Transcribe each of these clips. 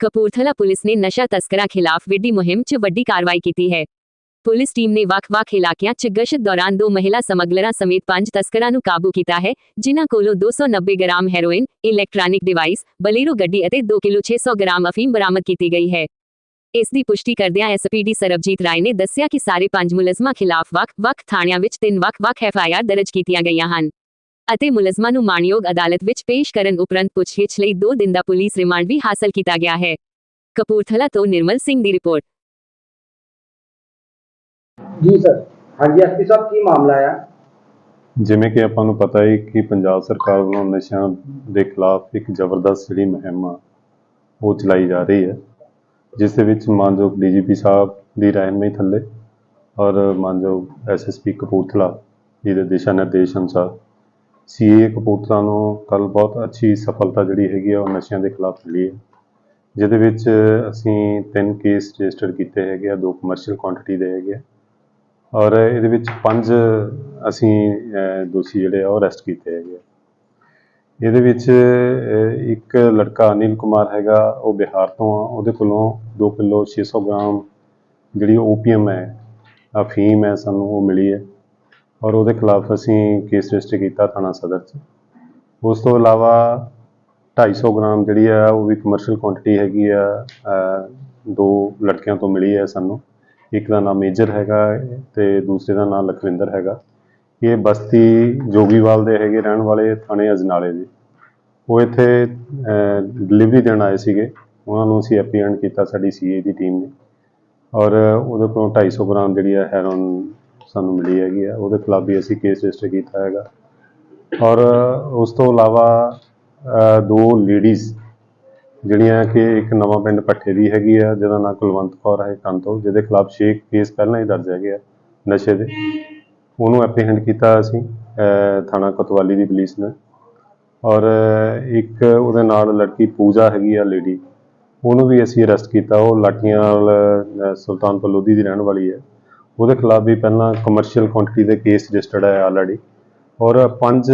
Kapurthala police ਨੇ ਨਸ਼ਾ ਤਸਕਰਾਂ ਖਿਲਾਫ ਵਿੱਢੀ ਮੁਹਿੰਮ 'ਚ ਵੱਡੀ ਕਾਰਵਾਈ ਕੀਤੀ ਹੈ ਪੁਲਿਸ ਟੀਮ ਨੇ ਵੱਖ-ਵੱਖ ਇਲਾਕਿਆਂ 'ਚ ਗਸ਼ਤ ਦੌਰਾਨ ਦੋ ਮਹਿਲਾ ਸਮਗਲਰਾਂ ਸਮੇਤ ਪੰਜ ਤਸਕਰਾਂ ਨੂੰ ਕਾਬੂ ਕੀਤਾ ਹੈ ਜਿਨ੍ਹਾਂ ਕੋਲੋਂ 290 gram heroin electronic device Bolero ਗੱਡੀ ਅਤੇ 2 ਕਿਲੋ 600 ਗ੍ਰਾਮ ਅਫੀਮ ਬਰਾਮਦ ਕੀਤੀ ਗਈ ਹੈ ਇਸ ਦੀ ਪੁਸ਼ਟੀ ਕਰਦਿਆਂ ਐਸਪੀਡੀ ਸਰਬਜੀਤ ਰਾਏ ਨੇ ਦੱਸਿਆ ਕਿ ਸਾਰੇ ਪੰਜ ਮੁਲਜ਼ਮਾਂ ਖਿਲਾਫ ਵੱਖ-ਵੱਖ ਥਾਣਿਆਂ ਵਿੱਚ ਤਿੰਨ ਵੱਖ-ਵੱਖ ਐਫਆਈਆਰ ਦਰਜ ਕੀਤੀਆਂ ਗਈਆਂ ਹਨ ਅਤੇ ਮੁਲਜ਼ਮਾਂ ਨੂੰ ਮਾਣਯੋਗ ਅਦਾਲਤ ਵਿੱਚ ਪੇਸ਼ ਕਰਨ ਉਪਰੰਤ ਪੁੱਛਗਿੱਛ ਲਈ 2 ਦਿਨ ਦਾ ਪੁਲਿਸ ਰਿਮਾਂਡ ਵੀ ਹਾਸਲ ਕੀਤਾ ਗਿਆ ਹੈ। ਕਪੂਰਥਲਾ ਤੋਂ ਨਿਰਮਲ ਸਿੰਘ ਦੀ ਰਿਪੋਰਟ। ਜੀ ਸਰ ਹਾਂਜੀ ਐਸਪੀ ਸਾਹਿਬ ਕੀ ਮਾਮਲਾ ਆ? ਜਿਵੇਂ ਕਿ ਆਪਾਂ ਨੂੰ ਪਤਾ ਹੈ ਕਿ ਪੰਜਾਬ ਸਰਕਾਰ ਵੱਲੋਂ ਨਸ਼ਿਆਂ ਦੇ ਖਿਲਾਫ ਇੱਕ ਜ਼ਬਰਦਸਤ ਜਿਹੜੀ ਮੁਹਿੰਮ ਆ ਉਹ ਚਲਾਈ ਜਾ ਰਹੀ ਹੈ ਜਿਸ ਦੇ ਵਿੱਚ ਮਾਨਯੋਗ ਡੀਜੀਪੀ ਸਾਹਿਬ ਦੀ ਰਹਿਨਮਾਈ ਥੱਲੇ ਔਰ ਮਾਨਯੋਗ ਐਸਐਸਪੀ ਕਪੂਰਥਲਾ ਜੀ ਦੇ ਦਿਸ਼ਾ ਨਿਰਦੇਸ਼ ਅਨੁਸਾਰ ਸੀਏ ਕਪੂਰਥਲਾ ਨੂੰ ਕੱਲ ਬਹੁਤ ਅੱਛੀ ਸਫਲਤਾ ਜਿਹੜੀ ਹੈਗੀ ਆ, ਉਹ ਨਸ਼ਿਆਂ ਦੇ ਖਿਲਾਫ ਮਿਲੀ ਹੈ। ਜਿਹਦੇ ਵਿੱਚ ਅਸੀਂ ਤਿੰਨ ਕੇਸ ਰਜਿਸਟਰ ਕੀਤੇ ਹੈਗੇ ਆ, ਦੋ ਕਮਰਸ਼ੀਅਲ ਕੁਆਂਟੀਟੀ ਦੇ ਹੈਗੇ ਆ। ਔਰ ਇਹਦੇ ਵਿੱਚ ਪੰਜ ਅਸੀਂ ਦੋਸ਼ੀ ਜਿਹੜੇ ਆ, ਉਹ ਅਰੈਸਟ ਕੀਤੇ ਹੈਗੇ ਆ। ਇਹਦੇ ਵਿੱਚ ਇੱਕ ਲੜਕਾ ਅਨਿਲ ਕੁਮਾਰ ਹੈਗਾ, ਉਹ ਬਿਹਾਰ ਤੋਂ ਆ। ਉਹਦੇ ਕੋਲੋਂ 2 ਕਿਲੋ 600 ਗ੍ਰਾਮ ਜਿਹੜੀ ਓਪੀਐਮ ਹੈ, ਅਫੀਮ ਹੈ, ਸਾਨੂੰ ਉਹ ਮਿਲੀ ਹੈ। ਔਰ ਉਹਦੇ ਖਿਲਾਫ ਅਸੀਂ ਕੇਸ ਰਜਿਸਟਰ ਕੀਤਾ ਥਾਣਾ ਸਦਰ 'ਚ। ਉਸ ਤੋਂ ਇਲਾਵਾ 250 ਗ੍ਰਾਮ ਜਿਹੜੀ ਆ, ਉਹ ਵੀ ਕਮਰਸ਼ੀਅਲ ਕੁਆਂਟੀਟੀ ਹੈਗੀ ਆ ਦੋ ਲੜਕਿਆਂ ਤੋਂ ਮਿਲੀ ਹੈ ਸਾਨੂੰ। ਇੱਕ ਦਾ ਨਾਮ ਮੇਜਰ ਹੈਗਾ ਤੇ ਦੂਸਰੇ ਦਾ ਨਾਮ ਲਖਵਿੰਦਰ ਹੈਗਾ। ਇਹ ਬਸਤੀ ਜੋਗੀਵਾਲ ਦੇ ਹੈਗੇ ਰਹਿਣ ਵਾਲੇ ਥਾਣੇ ਅਜਨਾਲੇ ਦੇ। ਉਹ ਇੱਥੇ ਡਿਲੀਵਰੀ ਦੇਣ ਆਏ ਸੀਗੇ। ਉਹਨਾਂ ਨੂੰ ਅਸੀਂ ਐਪੀਐਂਡ ਕੀਤਾ ਸਾਡੀ ਸੀਏ ਦੀ ਟੀਮ ਨੇ। ਔਰ ਉਹਦੇ ਕੋਲੋਂ 250 ਗ੍ਰਾਮ ਜਿਹੜੀ ਹੈ ਹੈਰੋਨ ਸਾਨੂੰ ਮਿਲੀ ਹੈਗੀ ਆ। ਉਹਦੇ ਖਿਲਾਫ ਵੀ ਅਸੀਂ ਕੇਸ ਰਜਿਸਟਰ ਕੀਤਾ ਹੈਗਾ। ਔਰ ਉਸ ਤੋਂ ਇਲਾਵਾ ਦੋ ਲੇਡੀਜ਼ ਜਿਹੜੀਆਂ ਕਿ ਇੱਕ ਨਵਾਂ ਪਿੰਡ ਪੱਠੇ ਦੀ ਹੈਗੀ ਆ, ਜਿਹਦਾ ਨਾਮ ਕੁਲਵੰਤ ਕੌਰ ਹੈ ਕੰਤੋ ਜਿਹਦੇ ਖਿਲਾਫ ਛੇ ਕੇਸ ਪਹਿਲਾਂ ਹੀ ਦਰਜ ਹੈਗੇ ਆ ਨਸ਼ੇ ਦੇ। ਉਹਨੂੰ ਐਪਰੀਹੈਂਡ ਕੀਤਾ ਅਸੀਂ ਥਾਣਾ ਕੋਤਵਾਲੀ ਦੀ ਪੁਲਿਸ ਨੇ। ਔਰ ਇੱਕ ਉਹਦੇ ਨਾਲ ਲੜਕੀ ਪੂਜਾ ਹੈਗੀ ਆ ਲੇਡੀ ਉਹਨੂੰ ਵੀ ਅਸੀਂ ਅਰੈਸਟ ਕੀਤਾ। ਉਹ ਲਾਠੀਆਂ ਨਾਲ ਸੁਲਤਾਨਪੁਰ ਲੋਧੀ ਦੀ ਰਹਿਣ ਵਾਲੀ ਹੈ। ਉਹਦੇ ਖਿਲਾਫ ਵੀ ਪਹਿਲਾਂ ਕਮਰਸ਼ੀਅਲ ਕੁਆਂਟੀਟੀ ਦੇ ਕੇਸ ਰਜਿਸਟਰਡ ਹੈ ਆਲਰੇਡੀ ਔਰ ਪੰਜ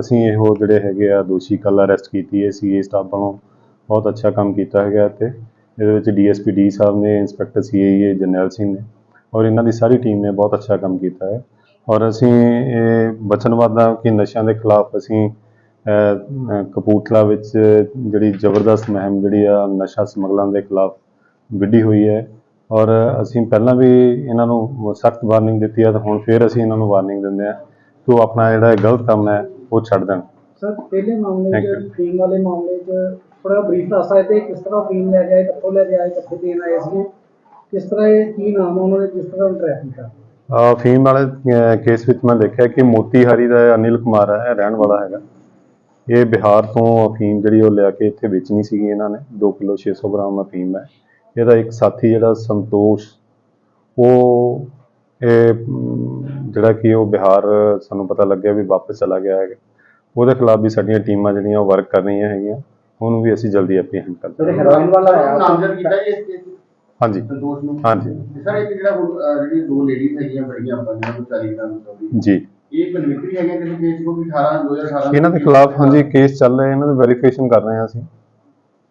ਅਸੀਂ ਇਹੋ ਜਿਹੜੇ ਹੈਗੇ ਆ ਦੋਸ਼ੀ ਕੱਲ੍ਹ ਅਰੈਸਟ ਕੀਤੀ ਹੈ ਸੀਏ ਸਟਾਫ ਵੱਲੋਂ। ਬਹੁਤ ਅੱਛਾ ਕੰਮ ਕੀਤਾ ਹੈਗਾ ਤੇ ਇਹਦੇ ਵਿੱਚ ਡੀਐਸਪੀ ਡੀ ਸਾਹਿਬ ਨੇ ਇੰਸਪੈਕਟਰ ਸੀਆਈਏ ਜਰਨੈਲ ਸਿੰਘ ਨੇ। ਔਰ ਇਹਨਾਂ ਦੀ ਸਾਰੀ ਟੀਮ ਨੇ ਬਹੁਤ ਅੱਛਾ ਕੰਮ ਕੀਤਾ ਹੈ। ਔਰ ਅਸੀਂ ਇਹ ਵਚਨਬੱਧ ਹਾਂ ਕਿ ਨਸ਼ਿਆਂ ਦੇ ਖਿਲਾਫ ਅਸੀਂ ਅਹ, ਕਪੂਰਥਲਾ ਵਿੱਚ ਜਿਹੜੀ ਜ਼ਬਰਦਸਤ ਮੁਹਿੰਮ ਜਿਹੜੀ ਆ ਨਸ਼ਾ ਸਮਗਲਰਾਂ ਦੇ ਖਿਲਾਫ ਵਿੱਢੀ ਹੋਈ ਹੈ। ਔਰ ਅਸੀਂ ਪਹਿਲਾਂ ਵੀ ਇਹਨਾਂ ਨੂੰ ਸਖਤ ਵਾਰਨਿੰਗ ਦਿੱਤੀ ਹੈ ਤੇ ਹੁਣ ਫੇਰ ਅਸੀਂ ਇਹਨਾਂ ਨੂੰ ਵਾਰਨਿੰਗ ਦਿੰਦੇ ਹਾਂ ਕਿ ਉਹ ਆਪਣਾ ਜਿਹੜਾ ਗਲਤ ਕੰਮ ਹੈ ਉਹ ਛੱਡ ਦੇਣ। ਸਰ ਪਹਿਲੇ ਮਾਮਲੇ 'ਚ. ਫੀਮ ਵਾਲੇ ਮਾਮਲੇ 'ਚ ਥੋੜਾ ਬਰੀਫ ਦੱਸ ਸਕਦੇ ਕਿਸ ਤਰ੍ਹਾਂ ਫੀਮ ਲੈ ਕੇ ਆਏ ਕਿੱਥੋਂ ਲੈ ਕੇ ਆਏ ਕਿੱਥੇ ਦੇਣ ਆਏ ਸੀ ਕਿਸ ਤਰ੍ਹਾਂ ਇਹ ਕੀ ਨਾਮ ਆ ਉਹਨਾਂ ਦੇ ਕਿਸ ਤਰ੍ਹਾਂ ਫੀਮ ਵਾਲੇ ਵਿੱਚ ਮੈਂ ਦੇਖਿਆ ਕਿ ਮੋਤੀ ਹਰੀ ਦਾ ਅਨਿਲ ਕੁਮਾਰ ਹੈ ਰਹਿਣ ਵਾਲਾ ਹੈਗਾ। ਇਹ ਬਿਹਾਰ ਤੋਂ ਅਫੀਮ ਜਿਹੜੀ ਉਹ ਲਿਆ ਕੇ ਇੱਥੇ ਵੇਚਣੀ ਸੀਗੀ ਇਹਨਾਂ ਨੇ 2 ਕਿਲੋ 600 ਗ੍ਰਾਮ ਅਫੀਮ ਹੈ। ਇਹਦਾ ਇੱਕ ਸਾਥੀ ਜਿਹੜਾ ਸੰਤੋਸ਼ ਉਹ ਇਹ ਜਿਹੜਾ ਕਿ ਉਹ ਬਿਹਾਰ ਸਾਨੂੰ ਪਤਾ ਲੱਗਿਆ ਵੀ ਵਾਪਸ ਚਲਾ ਗਿਆ ਹੈਗਾ। ਉਹਦੇ ਖਿਲਾਫ ਵੀ ਸਾਡੀਆਂ ਟੀਮਾਂ ਜਿਹੜੀਆਂ ਉਹ ਵਰਕ ਕਰ ਰਹੀਆਂ ਹੈਗੀਆਂ। ਉਹਨੂੰ ਵੀ ਅਸੀਂ ਜਲਦੀ ਐਪਰੀਹੈਂਡ ਕਰ ਜਿਹੜੇ ਦਾਂਗੇ ਹੈਰੋਇਨ ਵਾਲਾ ਆਇਆ। ਨਾਮਜ਼ਦ ਕੀਤਾ ਜੀ ਇਸ ਕੇਸ ਹਾਂਜੀ। ਸੰਤੋਸ਼ ਨੂੰ? ਹਾਂਜੀ। ਸਰ ਇੱਕ ਜਿਹੜਾ ਜਿਹੜੀ ਦੋ ਲੇਡੀਜ਼ ਹੈਗੀਆਂ ਬੜੀਆਂ ਆਪਾਂ ਜਿਹਨਾਂ ਨੂੰ 40 ਗ੍ਰਾਮ ਚੌਵੀ ਜੀ। ਇਹ ਬਨਵਿਕਰੀ ਹੈਗੇ ਕਿਸੇ ਕੇਸ ਕੋ ਵੀ 18 2018 ਇਹਨਾਂ ਦੇ ਖਿਲਾਫ ਹਾਂਜੀ ਕੇਸ ਚੱਲ ਰਹੇ ਇਹਨਾਂ ਦੀ ਵੈਰੀਫਿਕੇਸ਼ਨ ਕਰ ਰਹੇ ਹਾਂ ਅਸੀਂ।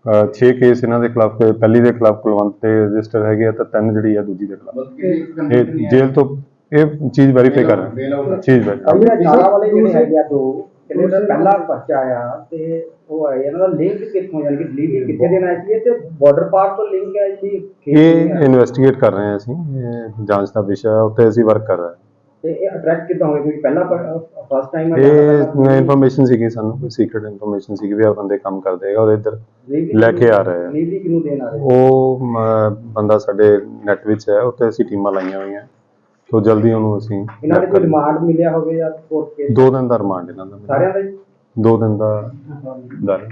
6 ਕੇਸ ਇਹਨਾਂ ਦੇ ਖਿਲਾਫ ਪਹਿਲੀ ਦੇ ਖਿਲਾਫ ਕੁਲਵੰਤ ਤੇ ਰਜਿਸਟਰ ਹੈਗੇ ਆ ਤਾਂ ਤਿੰਨ ਜਿਹੜੀ ਆ ਦੂਜੀ ਦੇ ਖਿਲਾਫ। ਇਹ ਜੇਲ੍ਹ ਤੋਂ ਇਹ ਚੀਜ਼ ਵੈਰੀਫਾਈ ਕਰ। ਚੀਜ਼ ਵੈਰੀਫਾਈ ਚਾਰਾ ਵਾਲੇ ਜਿਹੜੇ ਹੈਗੇ ਆ ਦੋ ਕਿੰਨੇ ਦਾ ਪਹਿਲਾ ਬੱਚਾ ਆਇਆ ਤੇ ਉਹ ਆਇਆ ਇਹਨਾਂ ਦਾ ਲਿੰਕ ਕਿੱਥੋਂ ਯਾਨੀ ਕਿ ਡਿਲੀਵਰੀ ਕਿੱਥੇ ਦੇਣਾ ਸੀ ਤੇ ਬਾਰਡਰ ਪਾਰ ਤੋਂ ਲਿੰਕ ਹੈ ਜੀ ਇਹ। ਇਨਵੈਸਟੀਗੇਟ ਕਰ ਰਹੇ ਹਾਂ ਅਸੀਂ ਇਹ ਜਾਂਚ ਦਾ ਵਿਸ਼ਾ ਹੈ ਉੱਤੇ ਅਸੀਂ ਵਰਕ ਕਰ ਰਹੇ ਹਾਂ ਤੇ ਇਹ ਅਟਰੈਕਟ ਕਿੱਦਾਂ ਹੋਏ? ਕਿਉਂਕਿ ਪਹਿਲਾ ਫਸਟ ਟਾਈਮ ਇਹ ਇਨਫੋਰਮੇਸ਼ਨ ਸੀਗੀ ਸਾਨੂੰ ਕੋਈ ਸੀਕ੍ਰੀਟ ਇਨਫੋਰਮੇਸ਼ਨ ਸੀਗੀ ਵੀ ਆ ਬੰਦੇ ਕੰਮ ਕਰਦੇ ਆ ਔਰ ਇੱਧਰ ਲੈ ਕੇ ਆ ਰਹੇ ਆ। ਡਿਲੀਵਰੀ ਕਿਨੂੰ ਦੇਣ ਆ ਰਹੇ? ਉਹ ਮ, ਬੰਦਾ ਸਾਡੇ ਨੈਟ ਵਿੱਚ ਹੈ ਉੱਤੇ ਅਸੀਂ ਟੀਮਾਂ ਲਾਈਆਂ ਹੋਈਆਂ। ਤੋਂ ਜਲਦੀ ਉਹਨੂੰ ਅਸੀਂ ਇਹਨਾਂ ਦੇ ਕੋਈ ਰਿਮਾਂਡ ਮਿਲਿਆ ਹੋਵੇ ਜਾਂ ਕੋਰਟ ਕੇ ਦੋ ਦਿਨ ਦਾ ਰਿਮਾਂਡ ਇਹਨਾਂ ਦਾ ਮਿਲਿਆ। ਸਾਰਿਆਂ ਦਾ ਹੀ? ਦੋ ਦਿਨ ਦਾ ਦਰ